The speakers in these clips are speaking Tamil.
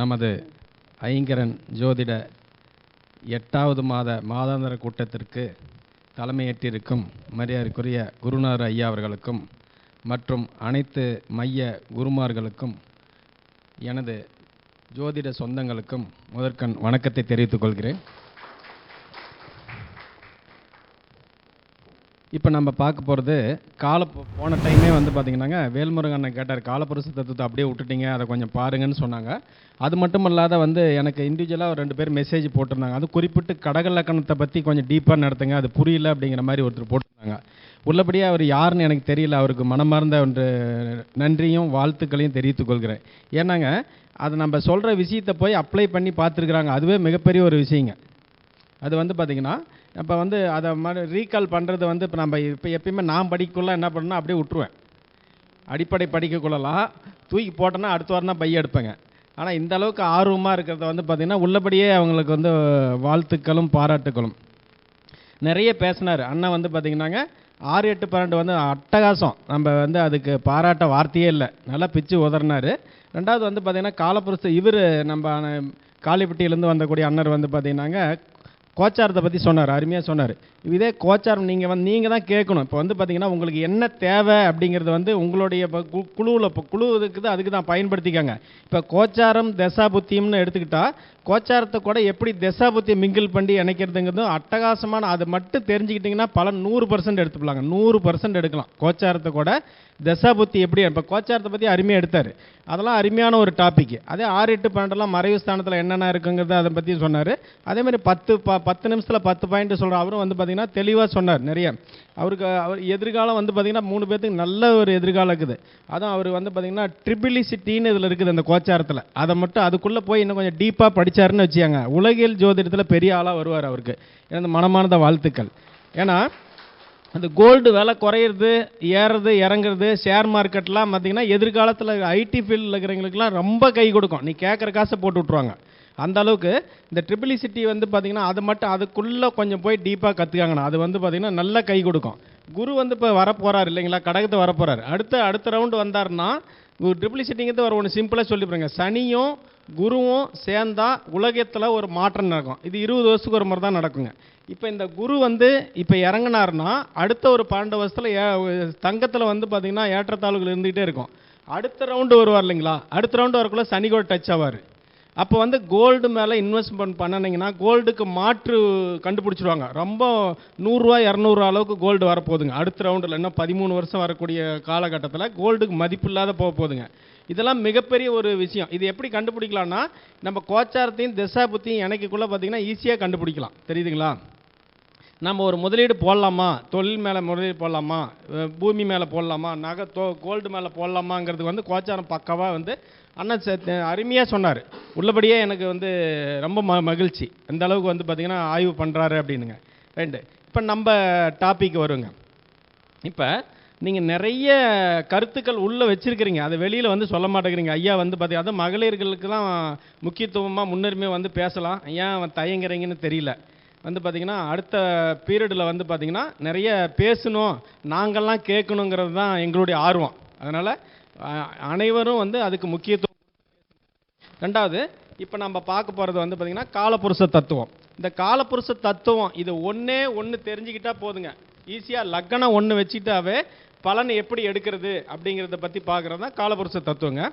நமது ஐங்கரன் ஜோதிட எட்டாவது மாத மாதாந்திர கூட்டத்திற்கு தலைமையேற்றிருக்கும் மரியாதைக்குரிய குருநார் ஐயா அவர்களுக்கும் மற்றும் அனைத்து மைய குருமார்களுக்கும் எனது ஜோதிட சொந்தங்களுக்கும் முதற்கண் வணக்கத்தை தெரிவித்துக் கொள்கிறேன். இப்போ நம்ம பார்க்க போகிறது கால போன டைமே வந்து பார்த்தீங்கன்னாங்க வேல்முருகன் அண்ணன் கேட்டார் காலப்புருஷ தத்துவத்தை அப்படியே விட்டுட்டீங்க அதை கொஞ்சம் பாருங்கன்னு சொன்னாங்க. அது மட்டும் இல்லாத வந்து எனக்கு இண்டிவிஜுவலாக ஒரு ரெண்டு பேர் மெசேஜ் போட்டிருந்தாங்க. அது குறிப்பிட்டு கடகலக்கணத்தை பற்றி கொஞ்சம் டீப்பாக நடத்துங்க அது புரியல அப்படிங்கிற மாதிரி ஒருத்தர் போட்டிருந்தாங்க. உள்ளபடியே அவர் யாருன்னு எனக்கு தெரியல அவருக்கு மனமார்ந்த ஒன்று நன்றியும் வாழ்த்துக்களையும் தெரிவித்துக் கொள்கிறேன். ஏன்னாங்க அது நம்ம சொல்கிற விஷயத்தை போய் அப்ளை பண்ணி பார்த்துருக்குறாங்க. அதுவே மிகப்பெரிய ஒரு விஷயங்க. அது வந்து பார்த்திங்கன்னா இப்போ வந்து அதை மாதிரி ரீகால் பண்ணுறது வந்து இப்போ நம்ம இப்போ எப்பயுமே நான் படிக்கக்குள்ள என்ன பண்ணணும் அப்படியே விட்ருவேன் அடிப்படை படிக்கக்குள்ளலாம் தூக்கி போட்டோன்னா அடுத்த வாரம் தான் பைய எடுப்பேங்க. ஆனால் இந்த அளவுக்கு ஆர்வமாக இருக்கிறத வந்து பார்த்திங்கன்னா உள்ளபடியே அவங்களுக்கு வந்து வாழ்த்துக்களும் பாராட்டுக்களும். நிறைய பேசினார். அண்ணன் வந்து பார்த்திங்கன்னாங்க ஆறு எட்டு பன்னெண்டு வந்து அட்டகாசம். நம்ம வந்து அதுக்கு பாராட்ட வார்த்தையே இல்லை. நல்லா பிச்சு உதறினார். ரெண்டாவது வந்து பார்த்திங்கன்னா காலப்புருஷ இவர் நம்ம காளிப்பட்டியிலேருந்து வந்தக்கூடிய அண்ணர் வந்து பார்த்திங்கன்னாங்க கோச்சாரத்தை பற்றி சொன்னார் அருமையாக சொன்னார். இதே கோச்சாரம் நீங்கள் வந்து நீங்கள் தான் கேட்கணும். இப்போ வந்து பார்த்தீங்கன்னா உங்களுக்கு என்ன தேவை அப்படிங்கிறது வந்து உங்களுடைய இப்போ கு குழுவில் இப்போ குழு இருக்குது அதுக்கு தான் பயன்படுத்திக்கோங்க. இப்போ கோச்சாரம் தசாபுத்தியம்னு எடுத்துக்கிட்டால் கோச்சாரத்தை கூட எப்படி தசாபுத்தியை மிங்கிள் பண்ணி இணைக்கிறதுங்கிறதும் அட்டகாசமான அதை மட்டும் தெரிஞ்சுக்கிட்டிங்கன்னா பல நூறு பர்சன்ட் எடுத்துக்கலாங்க. நூறு பர்சன்ட் எடுக்கலாம். கோச்சாரத்தை கூட தசாபுத்தி எப்படி இப்போ கோச்சாரத்தை பற்றி அருமையாக எடுத்தார். அதெல்லாம் அருமையான ஒரு டாபிக் அதே ஆறு எட்டு பன்னெண்டுலாம் மறைவு ஸ்தானத்தில் என்னென்ன இருக்குங்கிறத அதை பற்றி சொன்னார். அதே மாதிரி பத்து ப பத்து நிமிஷத்தில் பத்து பாயிண்ட் சொல்கிற அவரும் வந்து பார்த்திங்கன்னா தெளிவாக சொன்னார் நிறைய. அவருக்கு அவர் எதிர்காலம் வந்து பார்த்திங்கன்னா மூணு பேர்த்துக்கு நல்ல ஒரு எதிர்காலம் இருக்குது. அதுவும் அவர் வந்து பார்த்திங்கன்னா ட்ரிபிளிசிட்டின்னு இதில் இருக்குது அந்த கோச்சாரத்தில். அதை மட்டும் அதுக்குள்ளே போய் இன்னும் கொஞ்சம் டீப்பாக படித்தாருன்னு வச்சுக்காங்க. உலகியல் ஜோதிடத்தில் பெரிய ஆளாக வருவார் அவருக்கு. எனது மனமானத வாழ்த்துக்கள். ஏன்னா அந்த கோல்டு விலை குறையிறது ஏறுறது இறங்குறது ஷேர் மார்க்கெட்லாம் பார்த்திங்கன்னா எதிர்காலத்தில் ஐடி ஃபீல்டில் இருக்கிறவங்களுக்குலாம் ரொம்ப கை கொடுக்கும். நீ கேட்குற காசை போட்டு விட்ருவாங்க அந்த அளவுக்கு இந்த ட்ரிபிளிசிட்டி e வந்து பார்த்திங்கன்னா அது மட்டும் அதுக்குள்ளே கொஞ்சம் போய் டீப்பாக கற்றுக்காங்கண்ணா அது வந்து பார்த்திங்கன்னா நல்ல கை கொடுக்கும். குரு வந்து இப்போ வரப்போகிறார் இல்லைங்களா? கடகத்தை வரப்போகிறார் அடுத்த அடுத்த ரவுண்டு வந்தாருன்னா ட்ரிபிளிசிட்டிங்கிறது ஒரு ஒன்று சிம்பிளாக சொல்லிவிடுங்க சனியும் குருவும் சேர்ந்தா உலகத்தில் ஒரு மாற்றம் நடக்கும். இது இருபது வருஷத்துக்கு ஒரு முறை தான் நடக்குங்க. இப்போ இந்த குரு வந்து இப்போ இறங்கினார்னா அடுத்த ஒரு பன்னெண்டு வருஷத்தில் ஏ தங்கத்தில் வந்து பார்த்திங்கன்னா ஏற்றத்தாழ்வுகள் இருந்துகிட்டே இருக்கும். அடுத்த ரவுண்டு வருவார் இல்லைங்களா? அடுத்த ரவுண்டு வரக்குள்ளே சனி கூட டச் ஆவார். அப்போ வந்து கோல்டு மேலே இன்வெஸ்ட்மெண்ட் பண்ணினீங்கன்னா கோல்டுக்கு மாற்று கண்டுபிடிச்சிருவாங்க. ரொம்ப நூறுரூவா இரநூறுவா அளவுக்கு கோல்டு வரப்போகுதுங்க. அடுத்த ரவுண்டில் இன்னும் பதிமூணு வருஷம் வரக்கூடிய காலகட்டத்தில் கோல்டுக்கு மதிப்பு இல்லாத போக போகுதுங்க. இதெல்லாம் மிகப்பெரிய ஒரு விஷயம். இது எப்படி கண்டுபிடிக்கலாம்னா நம்ம கோச்சாரத்தையும் திசாபுத்தியும் எனக்குள்ளே பார்த்தீங்கன்னா ஈஸியாக கண்டுபிடிக்கலாம். தெரியுதுங்களா? நம்ம ஒரு முதலீடு போடலாமா? தொழில் மேலே முதலீடு போடலாமா? பூமி மேலே போடலாமா? நகை தோ கோல்டு மேலே போடலாமாங்கிறதுக்கு வந்து கோச்சாரம் பக்காவாக வந்து அண்ணன் ச- அருமையாக சொன்னார். உள்ளபடியே எனக்கு வந்து ரொம்ப ம மகிழ்ச்சி. அந்த அளவுக்கு வந்து பார்த்திங்கன்னா ஆய்வு பண்ணுறாரு அப்படின்னுங்க. ரெண்டு இப்போ நம்ம டாபிக் வருங்க. இப்போ நீங்கள் நிறைய கருத்துக்கள் உள்ளே வச்சுருக்கிறீங்க. அதை வெளியில் வந்து சொல்ல மாட்டேங்கிறீங்க. ஐயா வந்து பார்த்தீங்கன்னா அதுவும் மகளிர்களுக்கு தான் முக்கியத்துவமாக முன்னுரிமை வந்து பேசலாம். ஏன் தயங்குறீங்கன்னு தெரியல. வந்து பார்த்தீங்கன்னா அடுத்த பீரியடில் வந்து பார்த்திங்கன்னா நிறைய பேசணும் நாங்கள்லாம் கேட்கணுங்கிறது தான் எங்களுடைய ஆர்வம். அதனால் அனைவரும் வந்து அதுக்கு முக்கியத்துவம் ரெண்டாவது இப்போ நம்ம பார்க்க போகிறது வந்து பார்த்திங்கன்னா காலப்புருஷ தத்துவம். இந்த காலப்புருஷ தத்துவம் இது ஒன்றே ஒன்று தெரிஞ்சுக்கிட்டா போதுங்க. ஈஸியாக லக்கணம் ஒன்று வச்சுட்டாவே பலன் எப்படி எடுக்கிறது அப்படிங்கிறத பற்றி பார்க்குறது தான் காலப்புருஷ தத்துவங்க.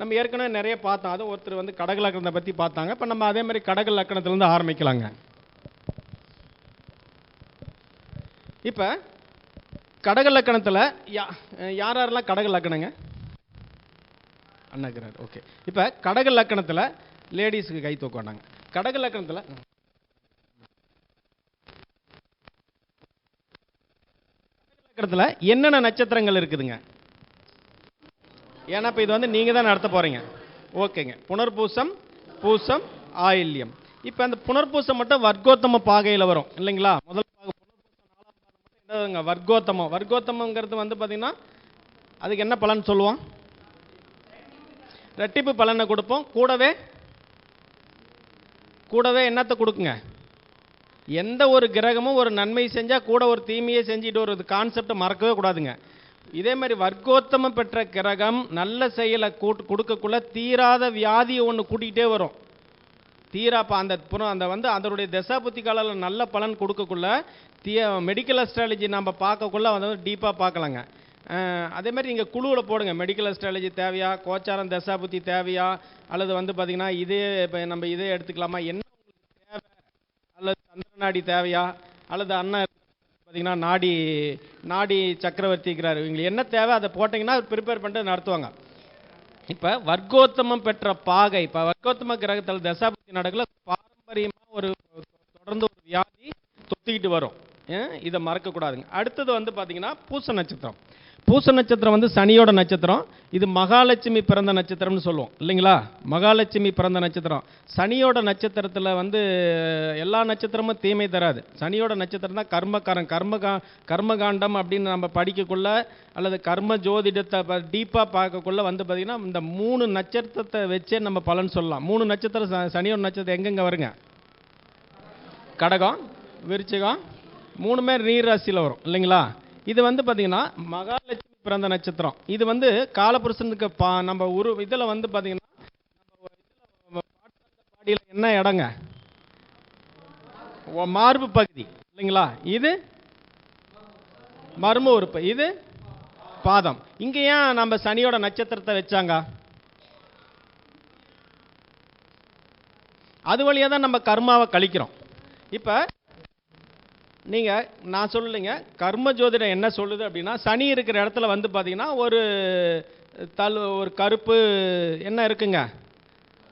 நம்ம ஏற்கனவே நிறைய பார்த்தோம். அதுவும் ஒருத்தர் வந்து கடக லக்கணத்தை பற்றி பார்த்தாங்க. இப்போ நம்ம அதே மாதிரி கடக லக்கணத்துலேருந்து ஆரம்பிக்கலாங்க. இப்போ கடக லக்கணத்தில் யா யார் யாரெல்லாம் கடக லக்கணங்க? அண்ணாக்கிறார். ஓகே இப்போ கடக லக்கணத்தில் லேடிஸுக்கு கை தூக்குவாங்க கடக லக்கணத்தில் லக்கணத்தில் என்னென்ன நட்சத்திரங்கள் இருக்குதுங்க? ஏன்னா இப்போ இது வந்து நீங்கள் தான் நடத்த போகிறீங்க ஓகேங்க புனர்பூசம் பூசம் ஆயில்யம். இப்போ அந்த புனர்பூசம் மட்டும் வர்க்கோத்தம பாகையில் வரும். இல்லைங்களா? முதல் பாகம் வர்க்கோத்தமம். வர்க்கோத்தமங்கிறது வந்து பார்த்தீங்கன்னா அதுக்கு என்ன பலன் சொல்லுவோம்? ரெட்டிப்பு பலனை கொடுப்போம். கூடவே கூடவே என்னத்தை கொடுக்குங்க? எந்த ஒரு கிரகமும் ஒரு நன்மை செஞ்சால் கூட ஒரு தீமையை செஞ்சுட்டு ஒரு கான்செப்டை மறக்கவே கூடாதுங்க. இதே மாதிரி வர்க்கோத்தமம் பெற்ற கிரகம் நல்ல செயலை கூட்டு கொடுக்கக்குள்ள தீராத வியாதியை ஒன்று கூட்டிகிட்டே வரும். தீராப்பா அந்த புறம் அந்த வந்து அதனுடைய தசாபுத்தி காலில் நல்ல பலன் கொடுக்கக்குள்ள தீ மெடிக்கல் அஸ்ட்ராலஜி நம்ம பார்க்கக்குள்ள வந்து டீப்பாக பார்க்கலாங்க. அதே மாதிரி நீங்கள் குழுவில் போடுங்க. மெடிக்கல் அஸ்ட்ராலஜி தேவையா? கோச்சாரம் தசாபுத்தி தேவையா? அல்லது வந்து பார்த்தீங்கன்னா இதே இப்போ நம்ம இதே எடுத்துக்கலாமா? என்ன உங்களுக்கு தேவை? அல்லது சந்திர நாடி தேவையா? அல்லது அண்ணன் பார்த்தீங்கன்னா நாடி நாடி சக்கரவர்த்திக்கிறார் இவங்களுக்கு என்ன தேவை? அதை போட்டிங்கன்னா ப்ரிப்பேர் பண்ணிட்டு நடத்துவாங்க. இப்போ வர்க்கோத்தமம் பெற்ற பாகை இப்போ வர்க்கோத்தம கிரகத்தில் தசாபுத்தி நடக்கல பாரம்பரியமாக ஒரு தொடர்ந்து ஒரு வியாதி தொத்திக்கிட்டு வரும். இதை மறக்கக்கூடாதுங்க. அடுத்தது வந்து பார்த்தீங்கன்னா பூச நட்சத்திரம். பூச நட்சத்திரம் வந்து சனியோட நட்சத்திரம் இது மகாலட்சுமி பிறந்த நட்சத்திரம்னு சொல்லுவோம். இல்லைங்களா? மகாலட்சுமி பிறந்த நட்சத்திரம். சனியோட நட்சத்திரத்தில் வந்து எல்லா நட்சத்திரமும் தீமை தராது. சனியோட நட்சத்திரம் தான் கர்மக்காரன். கர்மகா கர்மகாண்டம் அப்படின்னு நம்ம படிக்கக்குள்ள அல்லது கர்ம ஜோதிடத்தை டீப்பாக பார்க்கக்குள்ள வந்து பார்த்திங்கன்னா இந்த மூணு நட்சத்திரத்தை வச்சே நம்ம பலன் சொல்லலாம். மூணு நட்சத்திரம் ச- சனியோட நட்சத்திரம் எங்கெங்கே வருங்க? கடகம் விருச்சிகம் மூணுமே நீர் ராசியில் வரும். இல்லைங்களா? இது வந்து பார்த்தீங்கன்னா மகாலட்சுமி பிறந்த நட்சத்திரம். இது வந்து காலபுருஷனுக்கு பா நம்ம உரு இதில் வந்து பார்த்தீங்கன்னா பாடியில் என்ன இடங்க? மார்பு பகுதி இல்லைங்களா? இது மர்ம உறுப்பு இது பாதம். இங்க ஏன் நம்ம சனியோட நட்சத்திரத்தை வச்சாங்க? அது வழியாக தான் நம்ம கர்மாவை கழிக்கிறோம். இப்போ நீங்கள் நான் சொல்லலைங்க. கர்ம ஜோதிடம் என்ன சொல்லுது அப்படின்னா சனி இருக்கிற இடத்துல வந்து பார்த்தீங்கன்னா ஒரு தல் ஒரு கருப்பு என்ன இருக்குங்க?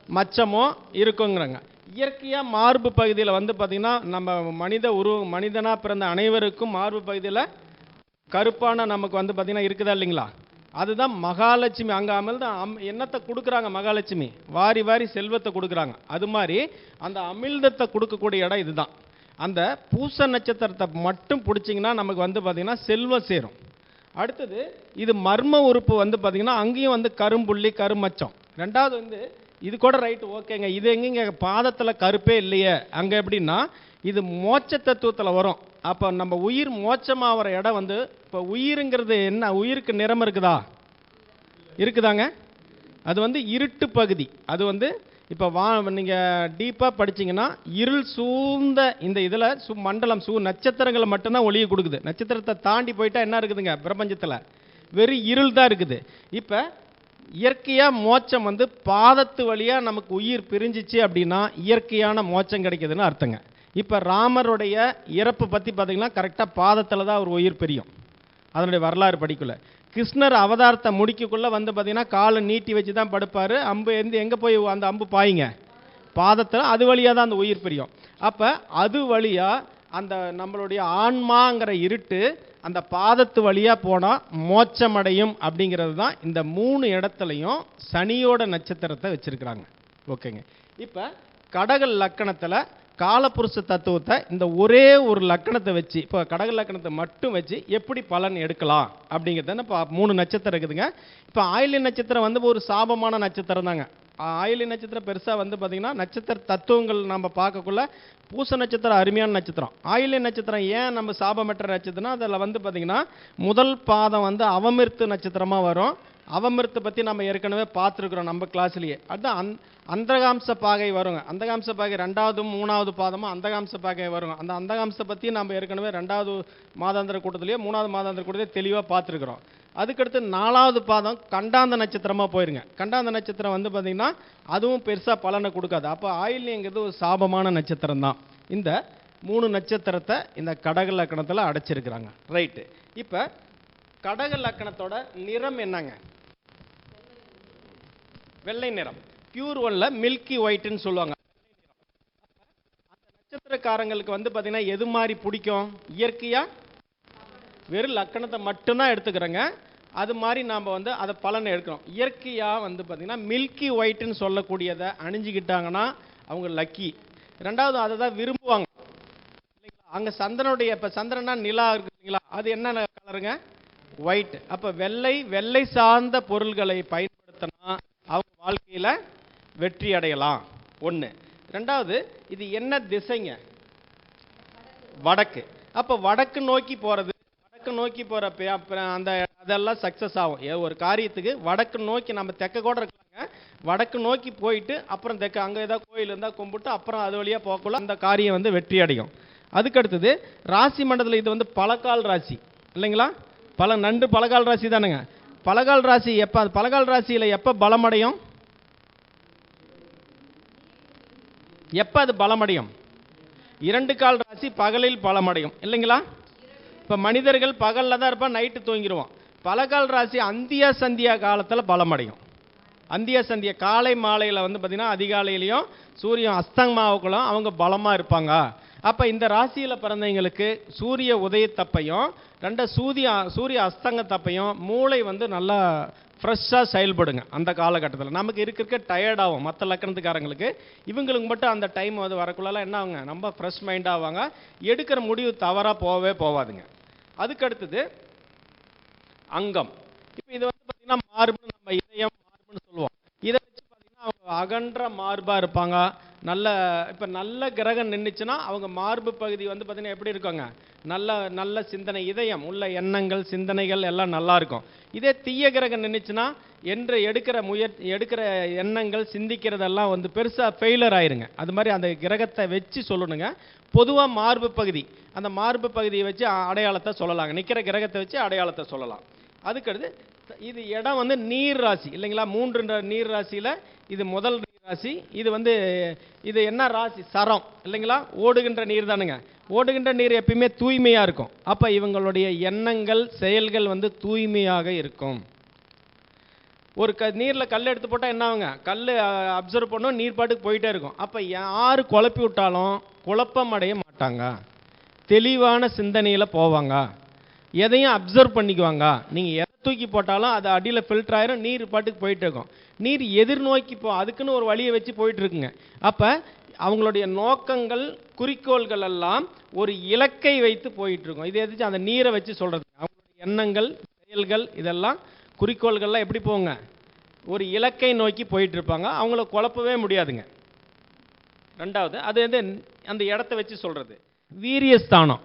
மச்சமோ இருக்குங்கிறாங்க. இயற்கையாக மார்பு பகுதியில் வந்து பார்த்திங்கன்னா நம்ம மனித உரு மனிதனாக பிறந்த அனைவருக்கும் மார்பு பகுதியில் கருப்பான நமக்கு வந்து பார்த்திங்கன்னா இருக்குதா இல்லைங்களா? அதுதான் மகாலட்சுமி. அங்கே அமிழ்த அம் என்னத்தை கொடுக்குறாங்க மகாலட்சுமி? வாரி வாரி செல்வத்தை கொடுக்குறாங்க. அது மாதிரி அந்த அமிழ்தத்தை கொடுக்கக்கூடிய இடம் இதுதான். அந்த பூச நட்சத்திரத்தை மட்டும் பிடிச்சிங்கன்னா நமக்கு வந்து பார்த்திங்கன்னா செல்வம் சேரும். அடுத்தது இது மர்ம உறுப்பு வந்து பார்த்திங்கன்னா அங்கேயும் வந்து கரும்புள்ளி கருமச்சம். ரெண்டாவது வந்து இது கூட ரைட்டு ஓகேங்க. இது எங்கேங்க? பாதத்தில் கருப்பே இல்லையே. அங்கே எப்படின்னா இது மோட்ச தத்துவத்தில் வரும். அப்போ நம்ம உயிர் மோட்சமாகிற இடம் வந்து இப்போ உயிருங்கிறது என்ன? உயிருக்கு நிறம் இருக்குதா? இருக்குதாங்க. அது வந்து இருட்டு பகுதி. அது வந்து இப்போ வா நீங்கள் டீப்பாக படிச்சிங்கன்னா இருள் சூழ்ந்த இந்த இதில் சு மண்டலம் சூ நட்சத்திரங்களை மட்டும்தான் ஒளியை கொடுக்குது. நட்சத்திரத்தை தாண்டி போயிட்டா என்ன இருக்குதுங்க? பிரபஞ்சத்தில். வெறும் இருள் தான் இருக்குது. இப்போ இயற்கையாக மோச்சம் வந்து பாதத்து வழியாக நமக்கு உயிர் பிரிஞ்சிச்சு அப்படின்னா இயற்கையான மோச்சம் கிடைக்குதுன்னு அர்த்தங்க. இப்போ ராமருடைய இறப்பு பற்றி பார்த்திங்கன்னா கரெக்டாக பாதத்தில் தான் ஒரு உயிர் பிரியும். அதனுடைய வரலாறு படிக்கல. கிருஷ்ணர் அவதாரத்தை முடிக்கக்குள்ளே வந்து பார்த்தீங்கன்னா காலை நீட்டி வச்சு தான் படுப்பார். அம்பு எந்த எங்கே போய் அந்த அம்பு பாயுங்க? பாதத்தில் அது வழியாக தான் அந்த உயிர் பிரியும். அப்போ அது வழியாக அந்த நம்மளுடைய ஆன்மாங்கிற இருட்டு அந்த பாதத்து வழியாக போனால் மோச்சமடையும் அப்படிங்கிறது தான் இந்த மூணு இடத்துலையும் சனியோட நட்சத்திரத்தை வச்சுருக்குறாங்க. ஓகேங்க. இப்போ கடகல் லக்கணத்தில் காலப்புருஷ தத்துவத்தை இந்த ஒரே ஒரு லக்கணத்தை வச்சு இப்போ கடக லக்கணத்தை மட்டும் வச்சு எப்படி பலன் எடுக்கலாம் அப்படிங்கிறத இப்போ மூணு நட்சத்திரம் இருக்குதுங்க. இப்போ ஆயிலி நட்சத்திரம் வந்து ஒரு சாபமான நட்சத்திரம் தாங்க. ஆயிலி நட்சத்திரம் பெருசாக வந்து பார்த்திங்கன்னா நட்சத்திர தத்துவங்கள் நம்ம பார்க்கக்குள்ள பூச நட்சத்திரம் அருமையான நட்சத்திரம். ஆயிலி நட்சத்திரம் ஏன் நம்ம சாபமற்ற நட்சத்திரம்னா அதில் வந்து பார்த்திங்கன்னா முதல் பாதம் வந்து அவமிர்த்து நட்சத்திரமாக வரும். அவமிருத்தை பற்றி நம்ம ஏற்கனவே பார்த்துருக்குறோம் நம்ம கிளாஸ்லேயே அதுதான் அந் அந்தகாம்ச பாகை வருங்க. அந்தகாம்ச பாகை ரெண்டாவது மூணாவது பாதமும் அந்தகாம்ச பாகை வருங்க. அந்த அந்தகாம்ச பற்றி நம்ம ஏற்கனவே ரெண்டாவது மாதாந்திர கூட்டத்திலேயே மூணாவது மாதாந்திர கூட்டத்திலே தெளிவாக பார்த்துருக்குறோம். அதுக்கடுத்து நாலாவது பாதம் கண்டாந்த நட்சத்திரமாக போயிருங்க. கண்டாந்த நட்சத்திரம் வந்து பார்த்திங்கன்னா அதுவும் பெருசாக பலனை கொடுக்காது. அப்போ ஆயில்யங்கிறது ஒரு சாபமான நட்சத்திரம் தான் இந்த மூணு நட்சத்திரத்தை இந்த கடக லக்கணத்தில் அடைச்சிருக்கிறாங்க. ரைட்டு. இப்போ கடக லக்கணத்தோட நிறம் என்னங்க? வெள்ளை நிறம். பியூர் ஒன்ல மில்கி ஒயிட்னு சொல்லுவாங்க. அந்த நட்சத்திரக்காரங்களுக்கு வந்து பார்த்தீங்கன்னா எது மாதிரி பிடிக்கும்? இயற்கையா? வெறும் லக்கணத்தை மட்டும்தான் எடுத்துக்கிறோங்க. அது மாதிரி நாம் வந்து அதை பலனை எடுக்கிறோம். இயற்கையாக வந்து பார்த்திங்கன்னா மில்கி ஒயிட்னு சொல்லக்கூடியதை அணிஞ்சிக்கிட்டாங்கன்னா அவங்க லக்கி ரெண்டாவது அதை தான் விரும்புவாங்க. இல்லைங்களா? அங்கே சந்திரனுடைய இப்போ சந்திரனா நிலா இருக்கு இல்லைங்களா? அது என்ன கலருங்க ஒயிட் அப்போ வெள்ளை வெள்ளை சார்ந்த பொருள்களை பயன் வாழ்க்கையில் வெற்றி அடையலாம். ஒன்று ரெண்டாவது இது என்ன திசைங்க? வடக்கு. அப்போ வடக்கு நோக்கி போகிறது வடக்கு நோக்கி போகிற அந்த அதெல்லாம் சக்ஸஸ் ஆகும். ஒரு காரியத்துக்கு வடக்கு நோக்கி நம்ம தெக்க கூட இருக்காங்க வடக்கு நோக்கி போயிட்டு அப்புறம் தெக்க அங்கே ஏதாவது கோயில் இருந்தால் கும்பிட்டு அப்புறம் அது வழியாக போகக்குள்ள அந்த காரியம் வந்து வெற்றி அடையும். அதுக்கு அடுத்தது ராசி மண்டலத்தில் இது வந்து பலகால் ராசி. இல்லைங்களா? பல நண்டு பலகால் ராசி தானுங்க. பலகால் ராசி எப்போ பலகால் ராசியில் எப்போ பலமடையும்? எப்போ அது பலமடையும்? இரண்டு கால் ராசி பகலில் பலமடையும். இல்லைங்களா? இப்போ மனிதர்கள் பகலில் தான் இருப்பான் நைட்டு தூங்கிடுவோம் பலகால் ராசி அந்தியா சந்தியா காலத்தில் பலமடையும். அந்திய சந்திய காலை மாலையில் வந்து பார்த்திங்கன்னா அதிகாலையிலையும் சூரியன் அஸ்தமாவுக்குள்ளும் அவங்க பலமாக இருப்பாங்க. அப்போ இந்த ராசியில் பிறந்தவங்களுக்கு சூரிய உதயத்தப்பையும் ரெண்ட சூரிய சூரிய அஸ்தங்கத்தப்பையும் மூளை வந்து நல்லா ஃப்ரெஷ்ஷாக செயல்படுங்க அந்த காலகட்டத்தில். நமக்கு இருக்க இருக்க டயர்ட் ஆகும். மற்ற லக்கணத்துக்காரங்களுக்கு இவங்களுக்கு மட்டும் அந்த டைம் வந்து வரக்குள்ளலாம் என்ன ஆகுங்க? ரொம்ப ஃப்ரெஷ் மைண்ட் ஆவாங்க. எடுக்கிற முடிவு தவறாக போகவே போகாதுங்க. அதுக்கு அடுத்தது அங்கம். இப்போ இது வந்து பார்த்தீங்கன்னா மார்பு நம்ம இதயம் மார்புன்னு சொல்லுவோம். இதை வச்சு பார்த்தீங்கன்னா அவங்க அகன்ற மார்பாக இருப்பாங்க. நல்ல இப்போ நல்ல கிரகம் நின்றுச்சுன்னா அவங்க மார்பு பகுதி வந்து பார்த்தீங்கன்னா எப்படி இருக்குங்க? நல்ல நல்ல சிந்தனை இதயம் உள்ள எண்ணங்கள் சிந்தனைகள் எல்லாம் நல்லா இருக்கும். இதே தீய கிரகம் நின்றுச்சுன்னா என்று எடுக்கிற முயற் எடுக்கிற எண்ணங்கள் சிந்திக்கிறதெல்லாம் வந்து பெருசாக ஃபெயிலர் ஆயிருங்க. அது மாதிரி அந்த கிரகத்தை வச்சு சொல்லணுங்க. பொதுவாக மார்பு பகுதி அந்த மார்பு பகுதியை வச்சு அடையாளத்தை சொல்லலாங்க. நிற்கிற கிரகத்தை வச்சு அடையாளத்தை சொல்லலாம். அதுக்கடுத்து இது இடம் வந்து நீர் ராசி இல்லைங்களா? மூன்று நீர் ராசியில் இது முதல் ராசி இது வந்து இது என்ன ராசி? சரம் இல்லைங்களா? ஓடுகின்ற நீர் தானுங்க. ஓடுகின்ற நீர் எப்பயுமே தூய்மையாக இருக்கும். அப்போ இவங்களுடைய எண்ணங்கள் செயல்கள் வந்து தூய்மையாக இருக்கும். ஒரு க நீரில் கல் எடுத்து போட்டால் என்ன ஆகுங்க? கல் அப்சர்வ் பண்ணும் நீர் பாட்டுக்கு போயிட்டே இருக்கும். அப்போ யார் குழப்பி விட்டாலும் குழப்பம் அடைய மாட்டாங்க. தெளிவான சிந்தனையில் போவாங்க. எதையும் அப்சர்வ் பண்ணிக்குவாங்க. நீங்கள் எதை தூக்கி போட்டாலும் அது அடியில் ஃபில்டர் ஆயிரும் நீர் பாட்டுக்கு போயிட்டு இருக்கும். நீர் எதிர்நோக்கி போ அதுக்குன்னு ஒரு வழியை வச்சு போயிட்டு இருக்குங்க. அப்போ அவங்களுடைய நோக்கங்கள் குறிக்கோள்கள் எல்லாம் ஒரு இலக்கை வைத்து போயிட்டு இருக்கும். இது எதாச்சும் அந்த நீரை வச்சு சொல்கிறது அவங்களுடைய எண்ணங்கள் செயல்கள் இதெல்லாம் குறிக்கோள்கள்லாம் எப்படி போங்க? ஒரு இலக்கை நோக்கி போயிட்டு இருப்பாங்க. அவங்கள குழப்பவே முடியாதுங்க. ரெண்டாவது அது வந்து அந்த இடத்த வச்சு சொல்கிறது வீரியஸ்தானம்.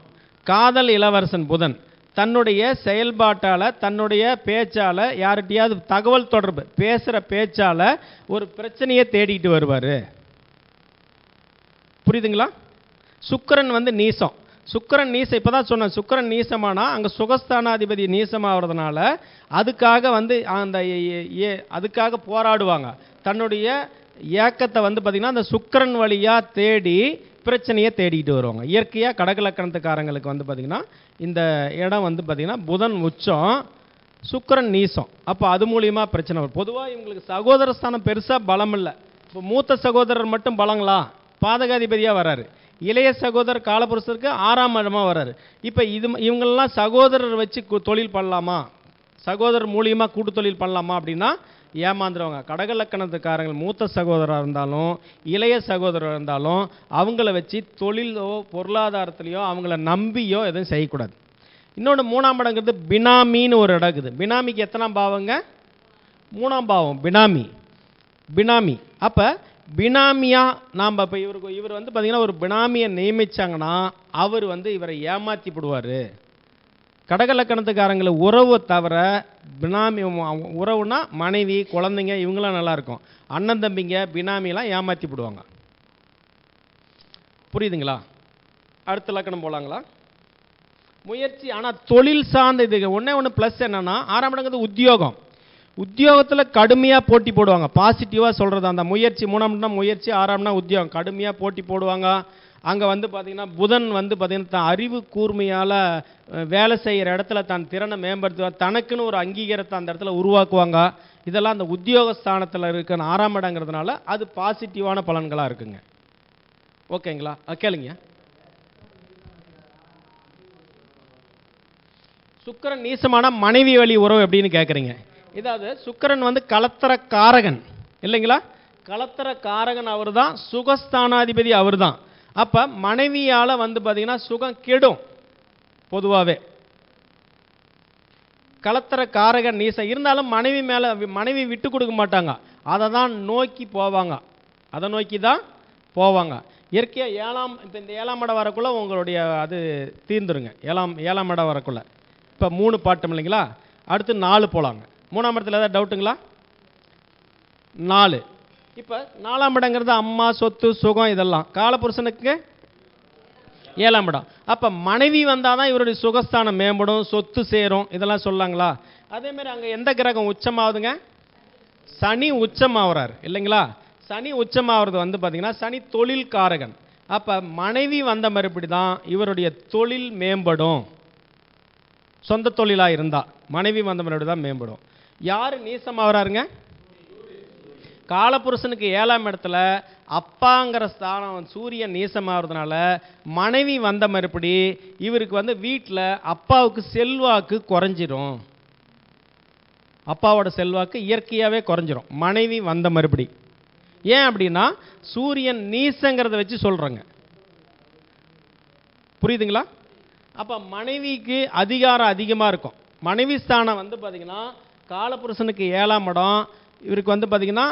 காதல் இளவரசன் புதன். தன்னுடைய செயல்பாட்டால் தன்னுடைய பேச்சால் யார்கிட்டையாவது தகவல் தொடர்பு பேசுகிற பேச்சால் ஒரு பிரச்சனையை தேடிட்டு வருவார். புரியுதுங்களா? சுக்கிரன் வந்து நீசம். சுக்கரன் நீசம் இப்போ தான் சொன்னேன் சுக்கரன் நீசமானா அங்கே சுகஸ்தானாதிபதி நீசமாகிறதுனால அதுக்காக வந்து அந்த ஏ- அதுக்காக போராடுவாங்க. தன்னுடைய ஏக்கத்தை வந்து பார்த்திங்கன்னா அந்த சுக்கிரன் வழியாக தேடி பிரச்சனையை தேடிட்டு வருவாங்க. இயற்கையாக கடகலக்கணத்துக்காரங்களுக்கு வந்து பார்த்திங்கன்னா இந்த இடம் வந்து பார்த்திங்கன்னா புதன் உச்சம் சுக்கரன் நீசம். அப்போ அது மூலியமாக பிரச்சனை வரும். பொதுவாக இவங்களுக்கு சகோதர ஸ்தானம் பெருசாக பலம் இல்லை. இப்போ மூத்த சகோதரர் மட்டும் பலங்களா? பாதகாதிபதியாக வராரு இளைய சகோதரர் காலபுருஷருக்கு ஆறாம் இடமாக வராரு இப்போ இது இவங்கெல்லாம் சகோதரர் வச்சு கு- தொழில் பண்ணலாமா? சகோதரர் மூலியமாக கூட்டு தொழில் பண்ணலாமா அப்படின்னா ஏமாந்துருவாங்க. கடகலக்கணத்துக்காரங்க மூத்த சகோதரராக இருந்தாலும் இளைய சகோதரராக இருந்தாலும் அவங்கள வச்சு தொழிலோ பொருளாதாரத்திலையோ அவங்கள நம்பியோ எதுவும் செய்யக்கூடாது. இன்னொன்று மூணாம் இடங்கிறது பினாமின்னு ஒரு இடம் இருக்குது. பினாமிக்கு எத்தனாம் பாவங்க? மூணாம் பாவம் பினாமி. பினாமி. அப்போ பினாமியாக நாம் இப்போ இவருக்கு இவர் வந்து பார்த்திங்கன்னா ஒரு பினாமியை நியமித்தாங்கன்னா அவர் வந்து இவரை ஏமாற்றி விடுவார் கடகலக்கணத்துக்காரங்களை உறவை தவிர பினாமி உறவுனா மனைவி குழந்தைங்க இவங்களாம் நல்லாயிருக்கும் அண்ணன் தம்பிங்க பினாமிலாம் ஏமாற்றி விடுவாங்க புரியுதுங்களா? அடுத்த லக்கணம் போகலாங்களா முயற்சி ஆனால் தொழில் சார்ந்த இது. ஒன்றே ஒன்று ப்ளஸ் என்னென்னா ஆறாம் இடங்கிறது உத்தியோகம். உத்தியோகத்தில் கடுமையாக போட்டி போடுவாங்க. பாசிட்டிவாக சொல்கிறது அந்த முயற்சி. மூணாம்னா முயற்சி ஆறாம்னா உத்தியோகம். கடுமையாக போட்டி போடுவாங்க. அங்கே வந்து பார்த்திங்கன்னா புதன் வந்து பார்த்திங்கன்னா தான் அறிவு கூர்மையால் வேலை செய்கிற இடத்துல தான் திறனை மேம்படுத்துவார் தனக்குன்னு ஒரு அங்கீகாரத்தை அந்த இடத்துல உருவாக்குவாங்க. இதெல்லாம் அந்த உத்தியோக ஸ்தானத்தில் இருக்க ஆறாம் இடங்கிறதுனால அது பாசிட்டிவான பலன்களாக இருக்குங்க. ஓகேங்களா? கேளுங்க. சுக்கிரன் நீசமான மனைவி வழி உறவு எப்படின்னு கேட்குறீங்க இதாவது சுக்கிரன் வந்து கலத்தர காரகன் இல்லைங்களா? கலத்தர காரகன் அவர் தான் சுகஸ்தானாதிபதி அவர் தான் அப்போ மனைவியால் வந்து பார்த்தீங்கன்னா சுகம் கெடும் பொதுவாகவே கலத்தர காரகன் நீசம் இருந்தாலும் மனைவி மேலே மனைவி விட்டு கொடுக்க மாட்டாங்க. அதை தான் நோக்கி போவாங்க. அதை நோக்கி தான் போவாங்க. இயற்கையாக ஏழாம் இப்போ இந்த ஏழாம் இடம் வரக்குள்ள உங்களுடைய அது தீர்ந்துருங்க. ஏழாம் ஏழாம் இடம் வரக்குள்ள. இப்போ மூணு பாட்டம் இல்லைங்களா? அடுத்து நாலு போகலாங்க மூணாம் இடத்துல ஏதாவது டவுட்டுங்களா நாலு. இப்போ நாலாம் இடங்கிறது அம்மா சொத்து சுகம் இதெல்லாம். காலபுருஷனுக்கு ஏழாம் இடம். அப்போ மனைவி வந்தால் தான் இவருடைய சுகஸ்தானம் மேம்படும் சொத்து சேரும் இதெல்லாம் சொல்லாங்களா? அதேமாதிரி அங்கே எந்த கிரகம் உச்சமாகுதுங்க? சனி உச்சமாகறாரு இல்லைங்களா? சனி உச்சமாகிறது வந்து பார்த்தீங்கன்னா சனி தொழில் காரகன் அப்போ மனைவி வந்த மறுபடி தான் இவருடைய தொழில் மேம்படும். சொந்த தொழிலாக இருந்தால் மனைவி வந்த மறுபடி தான் மேம்படும். யார் நீசமாகறாருங்க காலபுருஷனுக்கு ஏழாம் இடத்துல அப்பாங்கிற ஸ்தானம் சூரியன் நீசமாகிறதுனால மனைவி வந்த மறுபடி இவருக்கு வந்து வீட்டில் அப்பாவுக்கு செல்வாக்கு குறைஞ்சிரும். அப்பாவோட செல்வாக்கு இயற்கையாகவே குறைஞ்சிரும். மனைவி வந்த மறுபடி. ஏன் அப்படின்னா சூரியன் நீசங்கிறத வச்சு சொல்கிறாங்க புரியுதுங்களா? அப்போ மனைவிக்கு அதிகாரம் அதிகமாக இருக்கும். மனைவி ஸ்தானம் வந்து பார்த்திங்கன்னா காலபுருஷனுக்கு ஏழாம் இடம் இவருக்கு வந்து பார்த்திங்கன்னா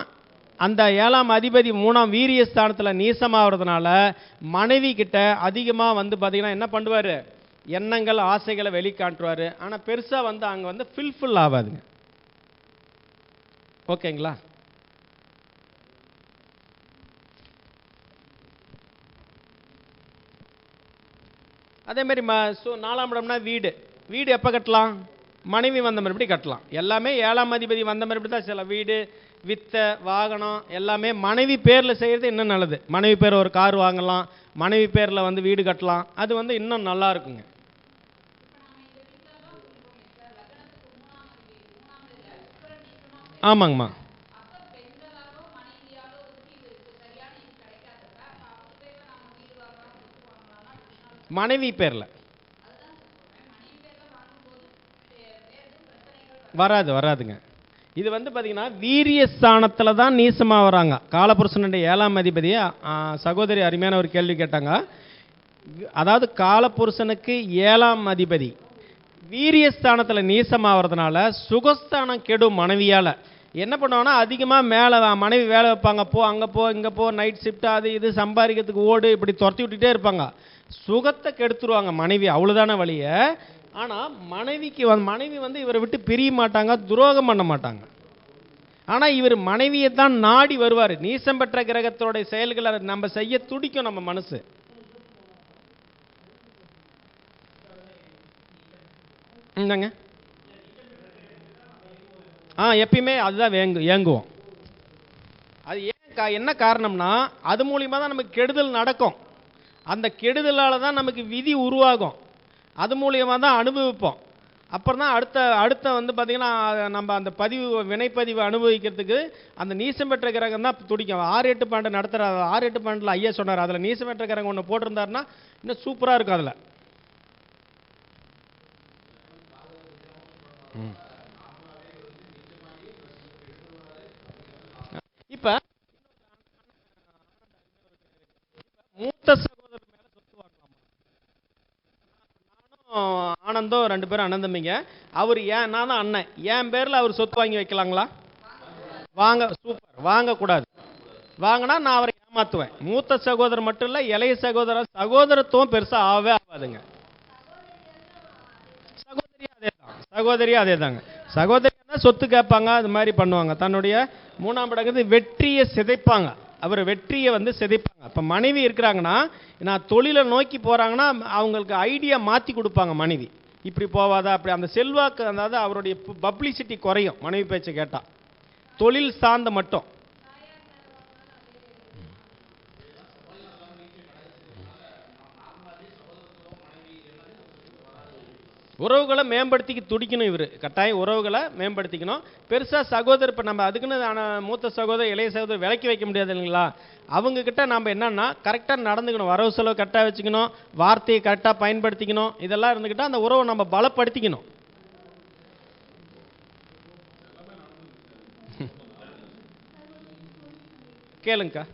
அந்த ஏழாம் அதிபதி மூணாம் வீரிய ஸ்தானத்தில் நீசமாகிறதுனால மனைவி கிட்ட அதிகமாக வந்து பார்த்திங்கன்னா என்ன பண்ணுவார்? எண்ணங்கள் ஆசைகளை வெளிக்காட்டுவார். ஆனால் பெருசாக வந்து அங்கே வந்து ஃபில்ஃபுல் ஆகாதுங்க ஓகேங்களா? அதே மாதிரி ம சு நாலாம் இடம்னா வீடு. வீடு எப்போ கட்டலாம்? மனைவி வந்த மறுபடி கட்டலாம். எல்லாமே ஏழாம் அதிபதி வந்த மறுபடி தான் சில வீடு வித்த வாகனம் எல்லாமே மனைவி பேரில் செய்கிறது இன்னும் நல்லது. மனைவி பேர் ஒரு கார் வாங்கலாம் மனைவி பேரில் வந்து வீடு கட்டலாம் அது வந்து இன்னும் நல்லா இருக்குங்க. ஆமாங்கம்மா. மனைவி பேரில். வராது வராதுங்க. இது வந்து பார்த்தீங்கன்னா வீரிய ஸ்தானத்தில் தான் நீசமாக வராங்க காலபுருஷனுடைய ஏழாம் அதிபதியை சகோதரி அருமையான ஒரு கேள்வி கேட்டாங்க. அதாவது காலபுருஷனுக்கு ஏழாம் அதிபதி. வீரியஸ்தானத்தில் நீசமாகிறதுனால சுகஸ்தானம் கெடும் மனைவியால். என்ன பண்ணுவாங்கன்னா அதிகமாக மேலே மனைவி வேலை வைப்பாங்க. போ அங்கே போ இங்கே போ நைட் ஷிஃப்ட் அது இது சம்பாதிக்கிறதுக்கு ஓடு இப்படி துரத்தி விட்டுட்டே இருப்பாங்க. சுகத்தை கெடுத்துருவாங்க மனைவி அவ்வளோதான வழியை. ஆனால் மனைவிக்கு வந்து மனைவி வந்து இவரை விட்டு பிரிய மாட்டாங்க துரோகம் பண்ண மாட்டாங்க. ஆனால் இவர் மனைவியை தான் நாடி வருவார். நீசம் பெற்ற கிரகத்தோட செயல்களை நம்ம செய்ய துடிக்கும் நம்ம மனசு. இந்தாங்க. ஆ எப்பயுமே அதுதான் வேங்கு ஏங்குவோம். அது ஏன் கா என்ன காரணம்னா அது மூலியமாக தான் நமக்கு கெடுதல் நடக்கும். அந்த கெடுதலால் தான் நமக்கு விதி உருவாகும். அது மூலியமாக தான் அனுபவிப்போம். அப்புறம் தான் அடுத்த அடுத்த வந்து பார்த்திங்கன்னா நம்ம அந்த பதிவு வினைப்பதிவு அனுபவிக்கிறதுக்கு அந்த நீசம் பெற்ற கிரகம் தான் துடிக்கும். ஆறு எட்டு பாண்டு நடத்துகிற ஆறு எட்டு பாண்டில் ஐயா சொன்னார். அதில் நீசம் பெற்ற கிரகம் ஒன்று போட்டிருந்தாருன்னா இன்னும் சூப்பராக இருக்கும் அதில். இப்போ மூத்த சகோதரர் மேல சொத்து வாங்கலாமா நானும் ஆனந்தம் ரெண்டு பேரும் அண்ணன் தம்பிங்க அவர் ஏன் நான் தான் அண்ணன். என் பேர்ல அவர் சொத்து வாங்கி வைக்கலாங்களா? வாங்க சூப்பர் வாங்கக்கூடாது. வாங்கினா நான் அவரை ஏமாத்துவேன். மூத்த சகோதரர் மட்டும் இல்ல இளைய சகோதரர் சகோதரத்துவம் பெருசா ஆகவே ஆகாதுங்க. சகோதரியும் அதே தான். சகோதரியும் அதே தாங்க. சகோதரி சொத்து கேட்பாங்க அது மாதிரி பண்ணுவாங்க. தன்னுடைய மூணாம் இடங்கிறது வெற்றியை சிதைப்பாங்க. அவர் வெற்றியை வந்து சிதைப்பாங்க. இப்போ மனைவி இருக்கிறாங்கன்னா நான் தொழிலை நோக்கி போகிறாங்கன்னா அவங்களுக்கு ஐடியா மாற்றி கொடுப்பாங்க மனைவி. இப்படி போவாதா அப்படி. அந்த செல்வாக்கு அதாவது அவருடைய பப்ளிசிட்டி குறையும் மனைவி பேச்சை கேட்டால் தொழில் சார்ந்த மட்டும். உறவுகளை மேம்படுத்திக்க துடிக்கணும் இவர். கட்டாயம் உறவுகளை மேம்படுத்திக்கணும். பெருசாக சகோதரர் இப்போ நம்ம அதுக்குன்னு ஆனால் மூத்த சகோதரர் இளைய சகோதரர் விலக்கி வைக்க முடியாது இல்லைங்களா? அவங்கக்கிட்ட நம்ம என்னென்னா கரெக்டாக நடந்துக்கணும். வரவு செலவு கரெக்டாக வச்சுக்கணும். வார்த்தையை கரெக்டாக பயன்படுத்திக்கணும். இதெல்லாம் இருந்துக்கிட்டால் அந்த உறவை நம்ம பலப்படுத்திக்கணும். கேளுங்கக்கா.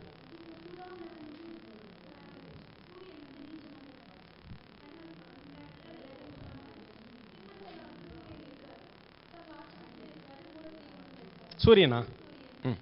சூரியனா? ம்.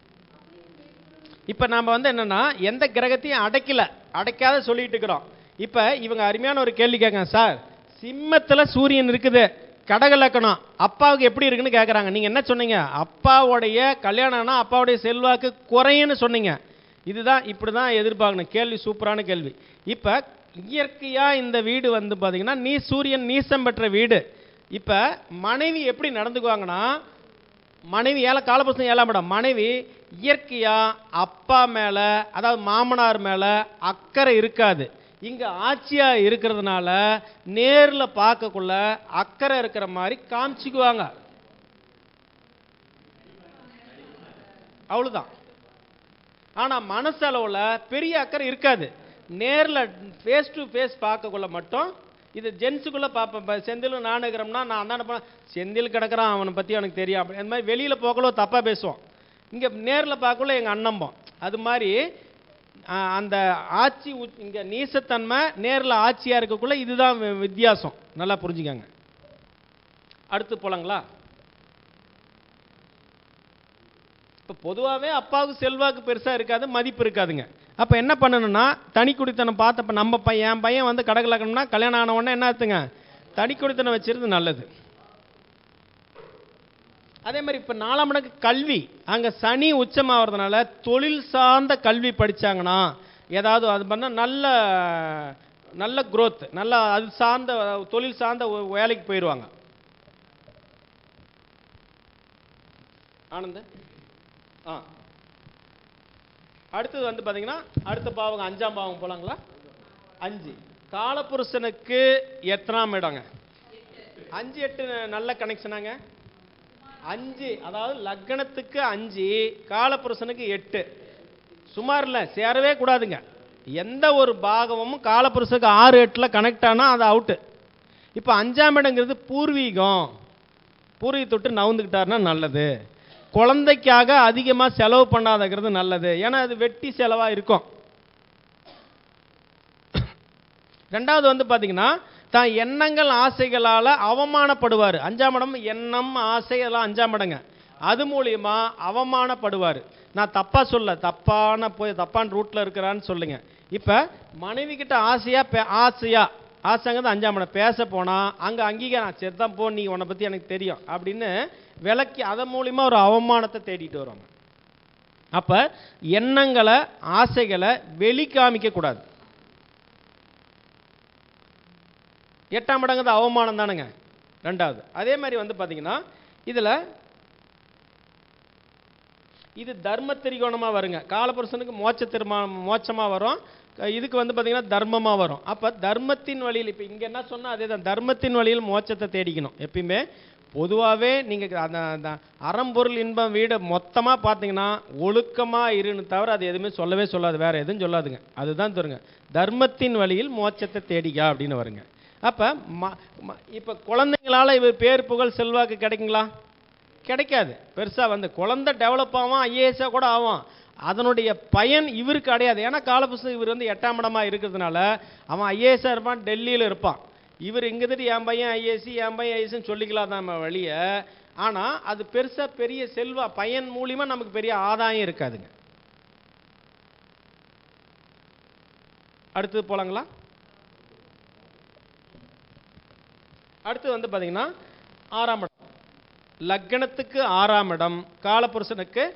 இப்போ நாம் வந்து என்னன்னா எந்த கிரகத்தையும் அடைக்கல. அடைக்காத சொல்லிட்டு இருக்கிறோம். இப்போ இவங்க அருமையான ஒரு கேள்வி கேட்க சார் சிம்மத்தில் சூரியன் இருக்குது. கடக லக்கணம் அப்பாவுக்கு எப்படி இருக்குன்னு கேட்குறாங்க. நீங்கள் என்ன சொன்னீங்க? அப்பாவுடைய கல்யாணம்னா அப்பாவுடைய செல்வாக்கு குறையுன்னு சொன்னீங்க. இதுதான் இப்படி தான் எதிர்பார்க்கணும். கேள்வி சூப்பரான கேள்வி. இப்போ இயற்கையாக இந்த வீடு வந்து பார்த்தீங்கன்னா நீ சூரியன் நீசம் பெற்ற வீடு. இப்போ மனைவி எப்படி நடந்துக்குவாங்கன்னா மனைவி ஏழை காலபுருஷன் ஏழாம் இடம். மனைவி இயற்கையாக அப்பா மேலே அதாவது மாமனார் மேலே அக்கறை இருக்காது. இங்கே ஆட்சியாக இருக்கிறதுனால நேரில் பார்க்கக்குள்ள அக்கறை இருக்கிற மாதிரி காமிச்சிக்குவாங்க. அவ்வளோதான் ஆனால் மனசளவில் பெரிய அக்கறை இருக்காது. நேரில் ஃபேஸ் டு ஃபேஸ் பார்க்கக்குள்ள மட்டும் இது ஜென்ஸுக்குள்ளே பார்ப்பேன் இப்போ செந்திலும் நான் இருக்கிறோம்னா நான் அந்தாண்ட போனால் செந்தில் கிடக்குறான் அவனை பற்றி எனக்கு தெரியும். அப்படி. அந்த மாதிரி வெளியில் போகக்குள்ள தப்பாக பேசுவோம் இங்கே நேரில் பார்க்கல எங்கள் அண்ணம்போம் அது மாதிரி அந்த ஆட்சி இங்கே நீசத்தன்மை நேரில் ஆட்சியாக இருக்கக்குள்ளே இதுதான் வித்தியாசம். நல்லா புரிஞ்சுக்கங்க. அடுத்து போகலாங்களா இப்போ பொதுவாகவே அப்பாவுக்கு செல்வாக்கு பெருசாக இருக்காது மதிப்பு இருக்காதுங்க. அப்போ என்ன பண்ணணும்னா தனி குடித்தனம் பார்த்தப்ப நம்ம பையன் என் பையன் வந்து கடகலக்கணும்னா கல்யாணம் ஆன உடனே என்ன ஆச்சுங்க? தனி குடித்தனம் வச்சிருந்து நல்லது. அதே மாதிரி இப்போ நாலாம் மடங்கு கல்வி. அங்கே சனி உச்சமாகிறதுனால தொழில் சார்ந்த கல்வி படித்தாங்கன்னா ஏதாவது அது பண்ணால் நல்ல நல்ல குரோத்து நல்ல அது சார்ந்த தொழில் சார்ந்த வேலைக்கு போயிடுவாங்க ஆனந்த? ஆ. அடுத்தது வந்து பார்த்தீங்கன்னா அடுத்த பாவம் அஞ்சாம் பாவம் போலாங்களா? அஞ்சு. காலபுருஷனுக்கு எத்தனாம் இடங்க அஞ்சு எட்டு நல்ல கனெக்ஷனாங்க அஞ்சு அதாவது லக்னத்துக்கு அஞ்சு காலபுருஷனுக்கு எட்டு. சுமார் இல்லை சேரவே கூடாதுங்க. எந்த ஒரு பாகமும் காலபுருஷனுக்கு ஆறு எட்டில் கனெக்ட் ஆனால் அது அவுட்டு இப்போ அஞ்சாம் இடங்கிறது பூர்வீகம். பூர்வீகத்தொட்டு நவுந்துக்கிட்டாருன்னா நல்லது. குழந்தைக்காக அதிகமாக செலவு பண்ணாதங்கிறது நல்லது. ஏன்னா அது வெட்டி செலவாக இருக்கும். ரெண்டாவது வந்து பார்த்தீங்கன்னா தான் எண்ணங்கள் ஆசைகளால் அவமானப்படுவார். அஞ்சாம் இடம் எண்ணம் ஆசை எல்லாம் அஞ்சாம் இடங்க. அது மூலியமா அவமானப்படுவார். நான் தப்பாக சொல்ல தப்பான போய் தப்பான ரூட்டில் இருக்கிறான்னு சொல்லுங்க. இப்போ மனைவி கிட்ட ஆசையாக ஆசையாக ஆசையா ஆசைங்கிறது அஞ்சாம் இடம் பேச போனால் அங்கே அங்கீகாரம் சரி தான் போ நீ உன்னை பற்றி எனக்கு தெரியும் அப்படின்னு விளக்கி அதன் மூலிமா ஒரு அவமானத்தை தேடிட்டு வருவாங்க அப்போ எண்ணங்களை ஆசைகளை வெளிக்காமிக்க கூடாது. எட்டாம் இடங்கிறது அவமானம் தானுங்க ரெண்டாவது. அதே மாதிரி வந்து பார்த்தீங்கன்னா இதில் இது தர்ம திரிகோணமாக வருங்க. காலபுருஷனுக்கு மோட்ச திருமா மோட்சமாக வரும். இதுக்கு வந்து பார்த்தீங்கன்னா தர்மமாக வரும். அப்போ தர்மத்தின் வழியில் இப்போ இங்கே என்ன சொன்னால் அதே தான் தர்மத்தின் வழியில் மோட்சத்தை தேடிக்கணும். எப்பயுமே பொதுவாகவே நீங்கள் அந்த அந்த அறம்பொருள் இன்பம் வீடு மொத்தமாக பார்த்தீங்கன்னா ஒழுக்கமாக இருன்னு தவிர அது எதுவுமே சொல்லவே சொல்லாது. வேறு எதுவும் சொல்லாதுங்க. அதுதான் தருங்க தர்மத்தின் வழியில் மோட்சத்தை தேடிக்கா அப்படின்னு வருங்க. அப்போ ம இப்போ குழந்தைங்களால இவர் பேர் புகழ் செல்வாக்கு கிடைக்குங்களா? கிடைக்காது. பெருசாக வந்து குழந்தை டெவலப் ஆகும் ஐஏஎஸ்ஸாக கூட ஆகும் அதனுடைய பயன் இவருக்கு அடையாது. ஏன்னா காலபுஸ்தகம் இவர் வந்து எட்டாம் இடமா இருக்கிறதுனால அவன் ஐஏஎஸ்ஸாக இருப்பான் டெல்லியில் இருப்பான். இவர் இங்கே என் பையன் ஐஏஎஸ்சி என் பையன் ஐஏஎஸ்ன்னு சொல்லிக்கலாம் தான் வழியை. ஆனால் அது பெருசாக பெரிய செல்வா பயன் மூலியமா நமக்கு பெரிய ஆதாயம் இருக்காதுங்க. அடுத்தது போலாங்களா? அடுத்து வந்து பார்த்தீங்கன்னா ஆறாம் இடம். லக்னத்துக்கு ஆறாம் இடம் காலபுருஷனுக்கு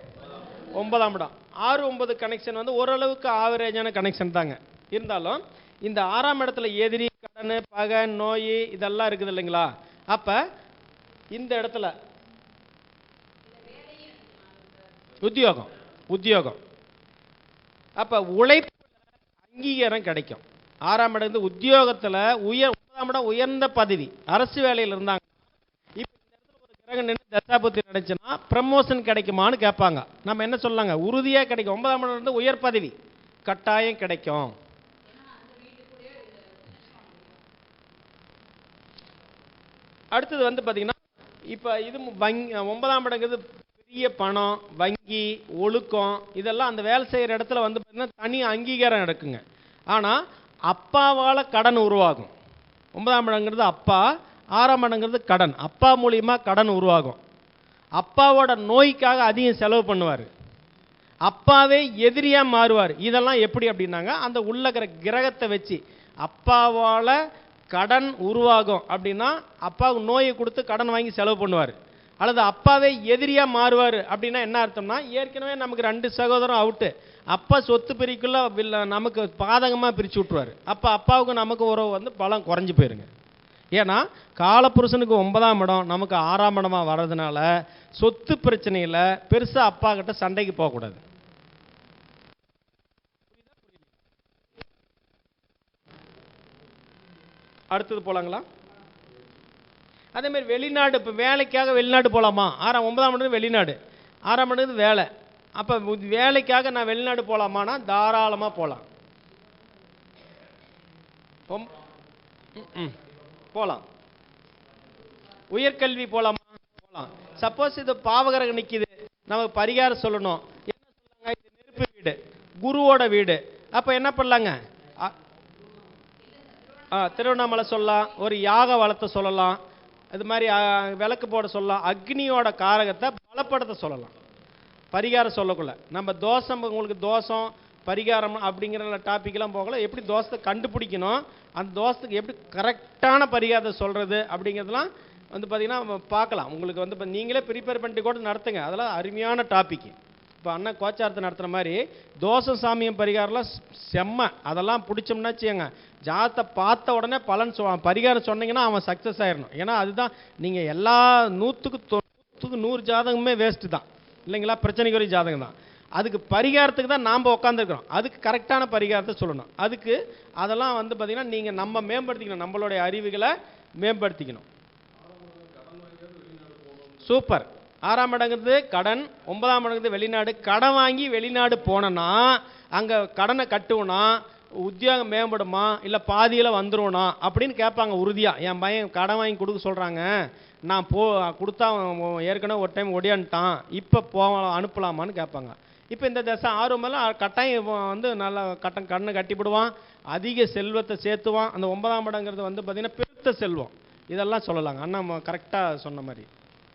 ஒன்பதாம் இடம். ஆறு ஒன்பது கனெக்ஷன் வந்து ஓரளவுக்கு ஆவரேஜான கனெக்ஷன் தாங்க. இருந்தாலும் இந்த ஆறாம் இடத்துல எதிரி கடன் பகை நோய் இதெல்லாம் இருக்குது இல்லைங்களா? அப்போ இந்த இடத்துல உத்தியோகம் உத்தியோகம். அப்போ உழைப்பு அங்கீகாரம் கிடைக்கும். ஆறாம் இடம் வந்து உத்தியோகத்தில் உயர் ஒன்பதாம் இடம் உயர்ந்த பதவி. அரசு வேலையில் இருந்தாங்க. இப்போ இந்த இடத்துல ஒரு கிரகம் நின்று தசாபுத்தி நடந்துச்சுன்னா ப்ரமோஷன் கிடைக்குமான்னு கேட்பாங்க. நம்ம என்ன சொல்லலாங்க? உறுதியாக கிடைக்கும். ஒன்பதாம் இடம் வந்து உயர் பதவி. கட்டாயம் கிடைக்கும். அடுத்தது வந்து பார்த்தீங்கன்னா இப்போ இது வங்கி ஒன்பதாம் இடங்கிறது பெரிய பணம் வங்கி ஒழுக்கம். இதெல்லாம் அந்த வேலை செய்கிற இடத்துல வந்து பார்த்திங்கன்னா தனி அங்கீகாரம் நடக்குங்க ஆனால் அப்பாவால் கடன் உருவாகும். ஒன்பதாம் இடங்கிறது அப்பா ஆறாம் இடங்கிறது கடன். அப்பா மூலியமா கடன் உருவாகும். அப்பாவோட நோய்க்காக அதிகம் செலவு பண்ணுவார். அப்பாவே எதிரியாக மாறுவார். இதெல்லாம் எப்படி அப்படின்னாங்க அந்த உள்ளக்கிற இருக்கிற கிரகத்தை வச்சு அப்பாவால் கடன் உருவாகும் அப்படின்னா அப்பாவுக்கு நோயை கொடுத்து கடன் வாங்கி செலவு பண்ணுவார். அல்லது அப்பாவே எதிரியாக மாறுவார் அப்படின்னா என்ன அர்த்தம்னா ஏற்கனவே நமக்கு ரெண்டு சகோதரம் அவுட்டு அப்பா சொத்து பிரிக்குள்ள நமக்கு பாதகமாக பிரித்து விட்ருவார் அப்போ அப்பாவுக்கு நமக்கு உறவு வந்து பலம் குறைஞ்சி போயிருங்க. ஏன்னா காலப்புருஷனுக்கு ஒன்பதாம் இடம் நமக்கு ஆறாம் இடமாக வர்றதுனால சொத்து பிரச்சனையில் பெருசாக அப்பா கிட்ட சண்டைக்கு போகக்கூடாது. அடுத்தது போகலாங்களா அதேமாதிரி வெளிநாடு இப்போ வேலைக்காக வெளிநாடு போகலாமா ஆறாம் ஒன்பதாம் இடம் வெளிநாடு. ஆறாம் இடம் வேலை. அப்போ வேலைக்காக நான் வெளிநாடு போகலாமான்னா தாராளமாக போகலாம் ம் ம். போகலாம் உயர்கல்வி போகலாமா போகலாம் சப்போஸ் இது பாவகரகம் நிற்கிது நமக்கு பரிகாரம் சொல்லணும். என்ன சொல்லுங்க இது நெருப்பு வீடு. குருவோட வீடு. அப்போ என்ன பண்ணலாங்க? திருவண்ணாமலை சொல்லலாம். ஒரு யாக வளத்தை சொல்லலாம். இது மாதிரி விளக்கு போட சொல்லலாம். அக்னியோட காரகத்தை பலப்படுத்த சொல்லலாம். பரிகாரம் சொல்லக்குள்ள. நம்ம தோஷம் உங்களுக்கு தோஷம் பரிகாரம் அப்படிங்கிற டாப்பிக்கெல்லாம் போகல. எப்படி தோஷத்தை கண்டுபிடிக்கணும்? அந்த தோஷத்துக்கு எப்படி கரெக்டான பரிகாரத்தை சொல்கிறது அப்படிங்கிறதுலாம் வந்து பார்த்தீங்கன்னா பார்க்கலாம். உங்களுக்கு வந்து இப்போ நீங்களே ப்ரிப்பேர் பண்ணிட்டு கூட நடத்துங்க. அதெல்லாம் அருமையான டாப்பிக்கு இப்போ அண்ணன் கோச்சாரத்தை நடத்துகிற மாதிரி தோசை சாமியம் பரிகாரம்லாம் செம்ம. அதெல்லாம் பிடிச்சோம்னா வச்சுக்கோங்க. ஜாதத்தை பார்த்த உடனே பலன் சொ பரிகாரம் சொன்னீங்கன்னா அவன் சக்ஸஸ் ஆயிடணும். ஏன்னா அதுதான் நீங்கள் எல்லா நூற்றுக்கு நூற்றுக்கு நூறு ஜாதகமே வேஸ்ட்டு தான். இல்லைங்களா? பிரச்சனைக்குரிய ஜாதகம் தான் அதுக்கு பரிகாரத்துக்கு தான் நாம் உட்காந்துருக்குறோம் அதுக்கு கரெக்டான பரிகாரத்தை சொல்லணும். அதுக்கு அதெல்லாம் வந்து பார்த்திங்கன்னா நீங்கள் நம்ம மேம்படுத்திக்கணும். நம்மளுடைய அறிவுகளை மேம்படுத்திக்கணும். சூப்பர். ஆறாம் இடங்கிறது கடன் ஒன்பதாம் இடங்கிறது வெளிநாடு. கடன் வாங்கி வெளிநாடு போனோன்னா அங்கே கடனை கட்டுவோன்னா உத்தியோகம் மேம்படுமா? இல்லை பாதியில் வந்துடுவோனா அப்படின்னு கேட்பாங்க உறுதியாக என் பையன் கடன் வாங்கி கொடுக்க சொல்கிறாங்க நான் போ கொடுத்தா ஏற்கனவே ஒரு டைம் ஒடியான்ட்டான் இப்போ போ அனுப்பலாமான்னு கேட்பாங்க. இப்போ இந்த தசை ஆர்வமெல்லாம் கட்டாயம் வந்து நல்லா கட்டம் கண்ணை கட்டிவிடுவான் அதிக செல்வத்தை சேர்த்துவான். அந்த ஒன்பதாம் இடங்கிறது வந்து பார்த்திங்கன்னா பெருத்த செல்வம். இதெல்லாம் சொல்லலாங்க. அண்ணா கரெக்டாக சொன்ன மாதிரி.